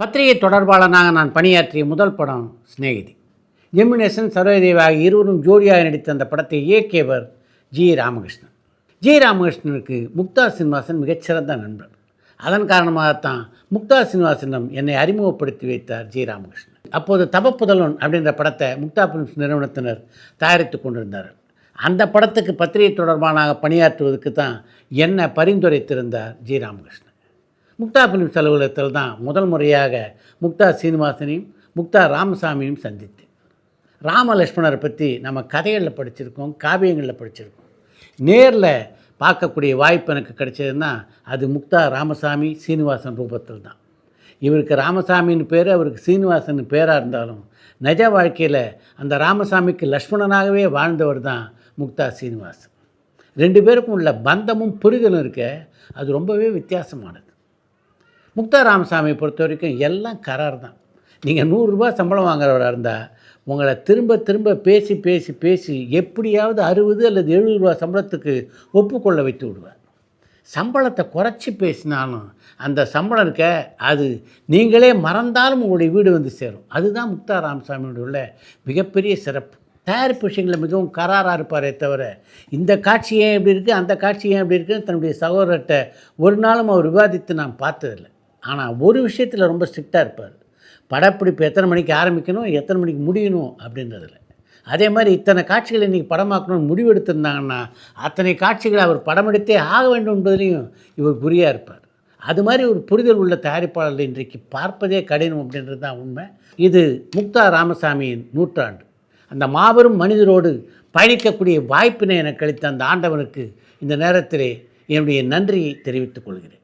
பத்திரிகை தொடர்பாளனாக நான் பணியாற்றிய முதல் படம் சிநேகிதி. ஜெமினேசன் சரோஜதேவி ஆகிய இருவரும் ஜோடியாக நடித்த அந்த படத்தை இயக்கியவர் ஜி. ராமகிருஷ்ணன். ஜி. ராமகிருஷ்ணனுக்கு முக்தா சீனிவாசன் மிகச்சிறந்த நண்பர். அதன் காரணமாகத்தான் முக்தா சீனிவாசனிடம் என்னை அறிமுகப்படுத்தி வைத்தார் ஜி. ராமகிருஷ்ணன். அப்போது தபப்புதல்வன் அப்படின்ற படத்தை முக்தா பிலிம்ஸ் நிறுவனத்தினர் தயாரித்து கொண்டிருந்தார்கள். அந்த படத்துக்கு பத்திரிகை தொடர்பானாக பணியாற்றுவதற்கு தான் என்னை பரிந்துரைத்திருந்தார் ஜி. ராமகிருஷ்ணன். முக்தா பிலிம்ஸ் அலுவலகத்தில் தான் முதல் முறையாக முக்தா சீனிவாசனையும் முக்தா ராமசாமியும் சந்தித்தேன். ராமலட்சுமணரை பற்றி நம்ம கதைகளில் படிச்சிருக்கோம் காவியங்களில் படிச்சிருக்கோம். நேரில் பார்க்கக்கூடிய வாய்ப்பு எனக்கு கிடைச்சதுன்னா அது முக்தா ராமசாமி சீனிவாசன் ரூபத்தில் தான். இவருக்கு ராமசாமின்னு பேர் அவருக்கு சீனிவாசன் பேராக இருந்தாலும் நிஜ வாழ்க்கையில் அந்த ராமசாமிக்கு லக்ஷ்மணனாகவே வாழ்ந்தவர் தான் முக்தா சீனிவாசன். ரெண்டு பேருக்கும் உள்ள பந்தமும் புரிதலும் இருக்க அது ரொம்பவே வித்தியாசமானது. முக்தா ராமசாமியை பொறுத்த வரைக்கும் எல்லாம் கரார் தான் நீங்கள் நூறுரூபா சம்பளம் வாங்குறவராக இருந்தால் உங்களை திரும்ப திரும்ப பேசி பேசி பேசி எப்படியாவது அறுபது அல்லது எழுபது ரூபா சம்பளத்துக்கு ஒப்புக்கொள்ள வைத்து விடுவார். சம்பளத்தை குறைச்சி பேசினாலும் அந்த சம்பளம் இருக்க அது நீங்களே மறந்தாலும் உங்களுடைய வீடு வந்து சேரும். அதுதான் முக்தா ராமசாமியோட உள்ள மிகப்பெரிய சிறப்பு. தயாரிப்பு விஷயங்களில் மிகவும் கராராக இருப்பாரே தவிர இந்த காட்சி ஏன் இப்படி இருக்குது அந்த காட்சி ஏன் இப்படி இருக்குன்னு தன்னுடைய சகோதரர்கிட்ட ஒரு நாளும் அவர் விவாதித்து நான் பார்த்ததில்லை. ஆனால் ஒரு விஷயத்தில் ரொம்ப ஸ்ட்ரிக்டாக இருப்பார். படப்பிடிப்பு எத்தனை மணிக்கு ஆரம்பிக்கணும் எத்தனை மணிக்கு முடியணும் அப்படின்றதில். அதே மாதிரி இத்தனை காட்சிகளை இன்றைக்கி படமாக்கணும்னு முடிவெடுத்திருந்தாங்கன்னா அத்தனை காட்சிகளை அவர் படம் எடுத்தே ஆக வேண்டும் என்பதிலையும் இவர் குறியாக இருப்பார். அது மாதிரி ஒரு புரிதல் உள்ள தயாரிப்பாளர்கள் இன்றைக்கு பார்ப்பதே கடினம் அப்படின்றது தான் உண்மை. இது முக்தா ராமசாமியின் நூற்றாண்டு. அந்த மாபெரும் மனிதரோடு பயணிக்கக்கூடிய வாய்ப்பினை எனக்கு அளித்த அந்த ஆண்டவனுக்கு இந்த நேரத்திலே என்னுடைய நன்றியை தெரிவித்துக் கொள்கிறேன்.